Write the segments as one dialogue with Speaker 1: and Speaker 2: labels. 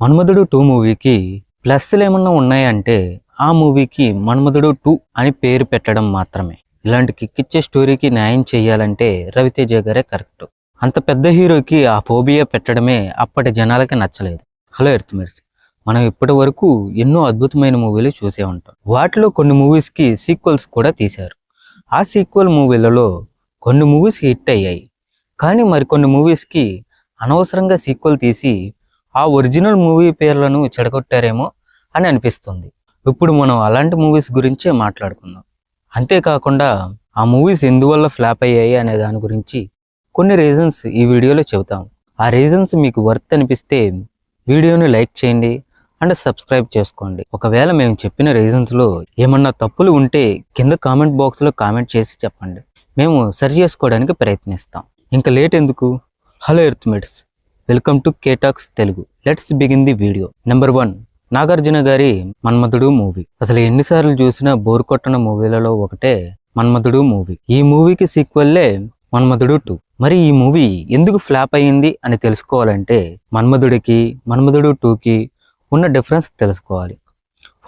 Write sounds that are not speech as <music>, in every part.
Speaker 1: మన్మధుడు two మూవీకి ప్లస్లు ఏమన్నా ఉన్నాయంటే ఆ మూవీకి మన్మధుడు టూ అని పేరు పెట్టడం మాత్రమే. ఇలాంటి కిక్కిచ్చే స్టోరీకి న్యాయం చేయాలంటే రవితేజ గారే కరెక్ట్. అంత పెద్ద హీరోకి ఆ ఫోబియా పెట్టడమే అప్పటి జనాలకి నచ్చలేదు. హలో ఎర్త్మిర్స్ మనం ఇప్పటి వరకు ఎన్నో అద్భుతమైన మూవీలు చూసే ఉంటాం. వాటిలో కొన్ని మూవీస్కి సీక్వెల్స్ కూడా తీశారు. ఆ సీక్వెల్ మూవీలలో కొన్ని మూవీస్ హిట్ అయ్యాయి. కానీ మరికొన్ని మూవీస్కి అనవసరంగా సీక్వెల్ తీసి ఆ ఒరిజినల్ మూవీ పేర్లను చెడగొట్టారేమో అని అనిపిస్తుంది. ఇప్పుడు మనం అలాంటి మూవీస్ గురించే మాట్లాడుకుందాం. అంతేకాకుండా ఆ మూవీస్ ఎందువల్ల ఫ్లాప్ అయ్యాయి అనే దాని గురించి కొన్ని రీజన్స్ ఈ వీడియోలో చెబుతాం. ఆ రీజన్స్ మీకు వర్త్ అనిపిస్తే వీడియోని లైక్ చేయండి అండ్ సబ్స్క్రైబ్ చేసుకోండి. ఒకవేళ మేము చెప్పిన రీజన్స్లో ఏమన్నా తప్పులు ఉంటే కింద కామెంట్ బాక్స్లో కామెంట్ చేసి చెప్పండి. మేము సరి చేసుకోవడానికి ప్రయత్నిస్తాం. ఇంకా లేట్ ఎందుకు? Hello earthmates welcome to KTalks Telugu. Let's begin the video number one Nagarjuna గారి మన్మధుడు మూవీ. అసలు ఎన్నిసార్లు చూసినా బోర్ కొట్టన మూవీలలో ఒకటే మన్మధుడు మూవీ. ఈ మూవీకి సీక్వెల్లే మన్మధుడు టూ మరి ఈ మూవీ ఎందుకు ఫ్లాప్ అయ్యింది అని తెలుసుకోవాలంటే మన్మధుడికి మన్మధుడు టూకి ఉన్న డిఫరెన్స్ తెలుసుకోవాలి.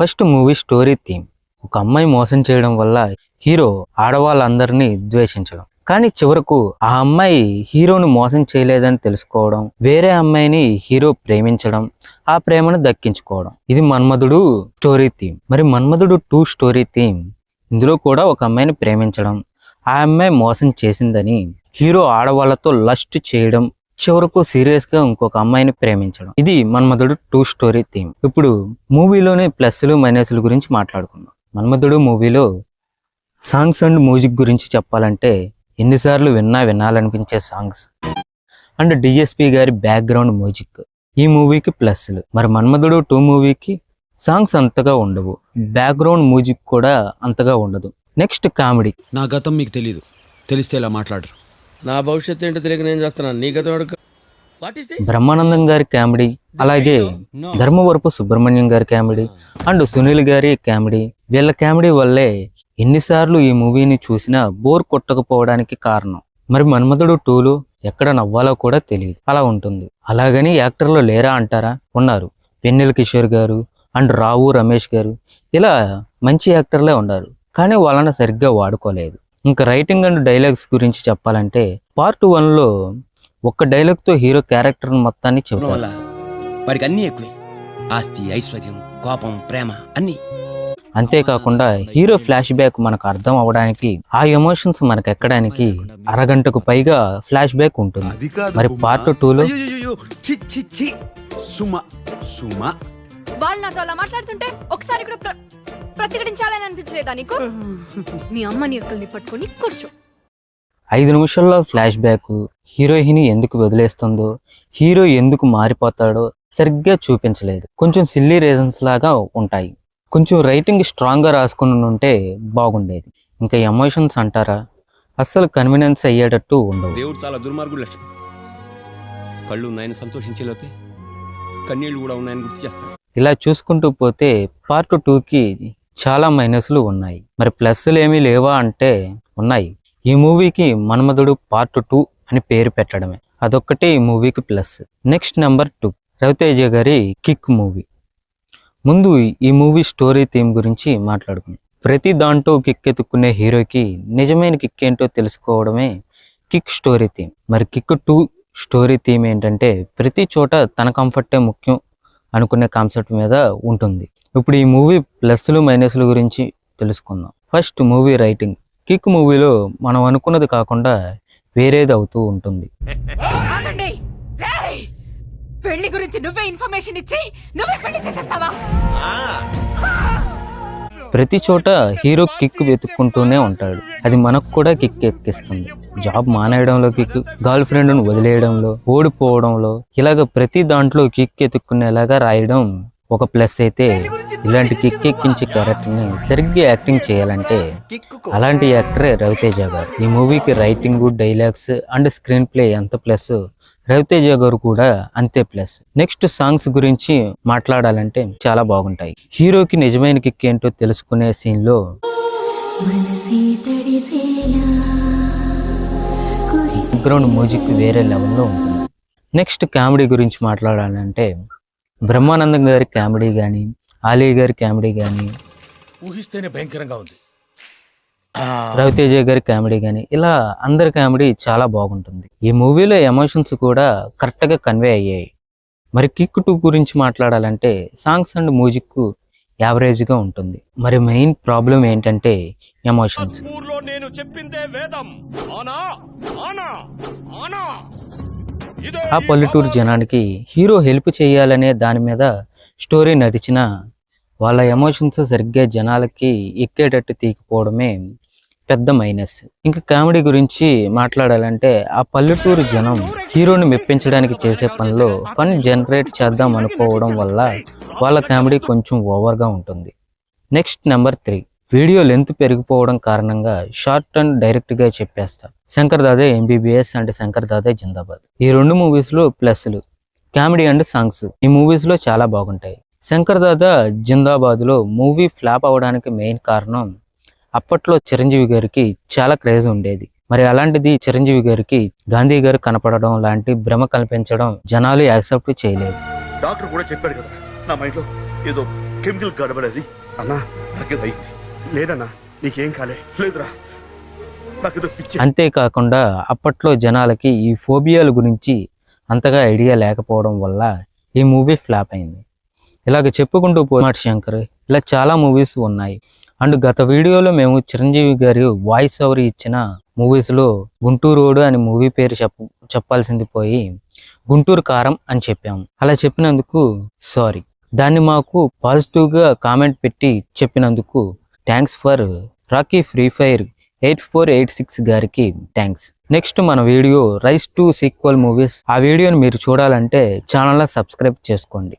Speaker 1: ఫస్ట్ మూవీ స్టోరీ థీమ్ ఒక అమ్మాయి మోసం చేయడం వల్ల హీరో ఆడవాళ్ళందరినీ ద్వేషించడం. కానీ చివరకు ఆ అమ్మాయి హీరోను మోసం చేయలేదని తెలుసుకోవడం వేరే అమ్మాయిని హీరో ప్రేమించడం ఆ ప్రేమను దక్కించుకోవడం. ఇది మన్మధుడు స్టోరీ థీమ్. మరి మన్మధుడు టూ స్టోరీ థీమ్. ఇందులో కూడా ఒక అమ్మాయిని ప్రేమించడం ఆ అమ్మాయి మోసం చేసిందని హీరో ఆడవాళ్ళతో లస్ట్ చేయడం చివరకు సీరియస్గా ఇంకొక అమ్మాయిని ప్రేమించడం. ఇది మన్మధుడు టూ స్టోరీ థీమ్. ఇప్పుడు మూవీలోని ప్లస్లు మైనస్లు గురించి మాట్లాడుకుందాం. మన్మధుడు మూవీలో సాంగ్స్ అండ్ మ్యూజిక్ గురించి చెప్పాలంటే ఎన్నిసార్లు విన్నా వినాలనిపించే సాంగ్స్. అండ్ డిఎస్పి గారి బ్యాక్గ్రౌండ్ మ్యూజిక్. ఈ మూవీకి ప్లస్లు. మరి మన్మధుడు టూ మూవీకి సాంగ్స్ అంతగా ఉండవు. బ్యాక్గ్రౌండ్ మ్యూజిక్ కూడా అంతగా ఉండదు. Next comedy.
Speaker 2: నా గతం మీకు తెలీదు. తెలిస్తే ఇలా మాట్లాడరు.
Speaker 3: నా భవిష్యత్తు ఏంటో తెలియక నేను చేస్తున్నాను నీ గతం
Speaker 1: బ్రహ్మానందం గారి కామెడీ. అలాగే ధర్మవరపు సుబ్రహ్మణ్యం గారి కామెడీ. అండ్ సునీల్ గారి కామెడీ. వీళ్ళ కామెడీ వల్లే ఎన్నిసార్లు ఈ మూవీని చూసినా బోర్ కొట్టకపోవడానికి కారణం. మరి మన్మధుడు టూలు ఎక్కడ నవ్వాలో కూడా తెలియదు. అలా ఉంటుంది. అలాగని యాక్టర్లు లేరా అంటారా? ఉన్నారు. పెన్నెల కిషోర్ గారు అండ్ రావు రమేష్ గారు ఇలా మంచి యాక్టర్లే ఉన్నారు. కానీ వాళ్ళని సరిగ్గా వాడుకోలేదు. ఇంకా రైటింగ్ అండ్ డైలాగ్స్ గురించి చెప్పాలంటే పార్ట్ వన్లో ఒక్క డైలాగ్తో హీరో క్యారెక్టర్ మొత్తాన్ని చెబుతారు
Speaker 2: వాడికి అన్నీ ఎక్కువే. ఆస్తి ఐశ్వర్యం కోపం ప్రేమ అన్నీ.
Speaker 1: అంతేకాకుండా హీరో ఫ్లాష్ బ్యాక్ మనకు అర్థం అవడానికి ఆ ఎమోషన్స్ మనకు ఎక్కడానికి అరగంటకు పైగా ఫ్లాష్ బ్యాక్ ఉంటుంది. మరి. పార్ట్ టూలో
Speaker 4: అయ్యయ్యయ్యో, చి చి చి సుమ సుమ.
Speaker 5: వాళ్ళు నాతో అలా మాట్లాడుతుంటే ఒకసారి కూడా ప్రతిఘటించాలని అనిపించలేదా నీకు? <laughs> మీ అమ్మని అక్కల్ని పట్టుకొని కూర్చో.
Speaker 1: ఐదు నిమిషాల్లో ఫ్లాష్ బ్యాక్ హీరోయిన్ ఎందుకు వదిలేస్తుందో హీరో ఎందుకు మారిపోతాడో సరిగ్గా చూపించలేదు. కొంచెం సిల్లీ రీజన్స్ లాగా ఉంటాయి. కొంచెం రైటింగ్ స్ట్రాంగ్గా రాసుకుని ఉంటే బాగుండేది. ఇంకా ఎమోషన్స్ అంటారా? అస్సలు కన్వీనియన్స్ అయ్యేటట్టు ఉండవు.
Speaker 2: దేవుడు చాలా దుర్మార్గుడు లక్ష్మి. కళ్ళు ఉన్నాయని సంతోషించే లోపే కన్నీళ్ళు కూడా ఉన్నాయని గుర్తు చేస్తాడు.
Speaker 1: ఇలా చూసుకుంటూ పోతే పార్ట్ టూకి చాలా మైనస్లు ఉన్నాయి. మరి ప్లస్లు ఏమీ లేవా అంటే ఉన్నాయి. ఈ మూవీకి మన్మధుడు పార్ట్ టూ అని పేరు పెట్టడమే. అదొక్కటే ఈ మూవీకి plus next number two Ravi Teja గారి కిక్ మూవీ. ముందు ఈ మూవీ స్టోరీ థీమ్ గురించి మాట్లాడుకుందాం. ప్రతి దాంట్లో కిక్ ఎత్తుక్కునే హీరోకి నిజమైన కిక్ ఏంటో తెలుసుకోవడమే కిక్ స్టోరీ థీమ్. మరి కిక్ టూ స్టోరీ థీమ్ ఏంటంటే ప్రతి చోట తన కంఫర్టే ముఖ్యం అనుకునే కాన్సెప్ట్ మీద ఉంటుంది. ఇప్పుడు ఈ మూవీ ప్లస్లు మైనస్లు గురించి తెలుసుకుందాం. First movie writing. కిక్ మూవీలో మనం అనుకున్నది కాకుండా వేరేది అవుతూ ఉంటుంది. <laughs>
Speaker 6: పెళ్ళి గురించి నువ్వే ఇన్ఫర్మేషన్ ఇచ్చి నువ్వే పెళ్ళి చేసేస్తావా?
Speaker 1: ప్రతి చోట హీరో కిక్ వెతుక్కుంటూనే ఉంటాడు. అది మనకు కూడా కిక్ ఎక్కిస్తుంది. జాబ్ మానేయడంలో కిక్ గర్ల్ ఫ్రెండ్ను వదిలేయడంలో ఓడిపోవడంలో ఇలాగ ప్రతి దాంట్లో కిక్ ఎత్తుక్కునేలాగా రాయడం ఒక ప్లస్ అయితే. ఇలాంటి కిక్ ఎక్కించే క్యారెక్టర్ని సరిగ్గా యాక్టింగ్ చేయాలంటే అలాంటి యాక్టరే రవితేజ గారు. ఈ మూవీకి writing dialogues and screenplay ఎంత ప్లస్? రవితేజ గారు కూడా అంతే ప్లస్. నెక్స్ట్ సాంగ్స్ గురించి మాట్లాడాలంటే చాలా బాగుంటాయి. హీరోకి నిజమైన కిక్ ఏంటో తెలుసుకునే సీన్లో బ్యాక్గ్రౌండ్ మ్యూజిక్ వేరే లెవెల్లో ఉంటుంది. నెక్స్ట్ కామెడీ గురించి మాట్లాడాలంటే బ్రహ్మానందం గారి కామెడీ కానీ ఆలీ గారి కామెడీ కానీ
Speaker 7: ఊహిస్తేనే భయంకరంగా ఉంది.
Speaker 1: రవితేజ గారి కామెడీ కానీ ఇలా అందరి కామెడీ చాలా బాగుంటుంది. ఈ మూవీలో ఎమోషన్స్ కూడా కరెక్ట్గా కన్వే అయ్యాయి. మరి కిక్ టూ గురించి మాట్లాడాలంటే సాంగ్స్ అండ్ మ్యూజిక్ యావరేజ్గా ఉంటుంది. మరి మెయిన్ ప్రాబ్లం ఏంటంటే ఎమోషన్స్.
Speaker 2: ఊర్లో నేను చెప్పిందే వేదం. ఆనా ఆనా ఆనా. ఇదే
Speaker 1: ఆ పల్లెటూరు జనానికి హీరో హెల్ప్ చేయాలనే దాని మీద స్టోరీ నడిచిన వాళ్ళ ఎమోషన్స్ సరిగ్గా జనాలకి ఎక్కేటట్టు తీకపోవడమే పెద్ద మైనస్ ఇంకా కామెడీ గురించి మాట్లాడాలంటే ఆ పల్లెటూరు జనం హీరోని మెప్పించడానికి చేసే పనిలో ఫన్ జనరేట్ చేద్దాం అనుకోవడం వల్ల వాళ్ళ కామెడీ కొంచెం ఓవర్గా ఉంటుంది. Next number three video length పెరిగిపోవడం కారణంగా షార్ట్ అండ్ డైరెక్ట్గా చెప్పేస్తా. Shankar Dada MBBS and Shankar Dada Zindabad. ఈ రెండు మూవీస్లో ప్లస్లు కామెడీ అండ్ సాంగ్స్ ఈ మూవీస్లో చాలా బాగుంటాయి. శంకర్ దాదా జిందాబాద్లో మూవీ ఫ్లాప్ అవడానికి మెయిన్ కారణం అప్పట్లో చిరంజీవి గారికి చాలా క్రేజ్ ఉండేది. మరి అలాంటిది చిరంజీవి గారికి గాంధీ గారు కనపడడం లాంటి భ్రమ కల్పించడం జనాలు యాక్సెప్ట్ చేయలేదు.
Speaker 8: డాక్టర్ కూడా చెప్పాడు కదా నా మైండ్లో ఏదో కెమికల్ గడబడది. అన్నా నాకేదో అయింది. లేదన్నా నీకేం కాలే. లేదురా నాకేదో పిచ్చి.
Speaker 1: అంతేకాకుండా అప్పట్లో జనాలకి ఈ ఫోబియాల గురించి అంతగా ఐడియా లేకపోవడం వల్ల ఈ మూవీ ఫ్లాప్ అయింది. ఇలాగ చెప్పుకుంటూ పోమాట శంకర్ ఇలా చాలా మూవీస్ ఉన్నాయి. అండ్ గత వీడియోలో మేము చిరంజీవి గారి వాయిస్ ఓవర్ ఇచ్చిన మూవీస్లో గుంటూరు రోడ్ అని మూవీ పేరు చెప్ప చెప్పాల్సింది పోయి గుంటూరు కారం అని చెప్పాము అలా చెప్పినందుకు సారీ దాన్ని మాకు పాజిటివ్గా కామెంట్ పెట్టి చెప్పినందుకు thanks for Rocky free fire eight four eight six గారికి థ్యాంక్స్ నెక్స్ట్ మన video rise to sequel movies ఆ వీడియోని మీరు చూడాలంటే ఛానల్లో సబ్స్క్రైబ్ చేసుకోండి.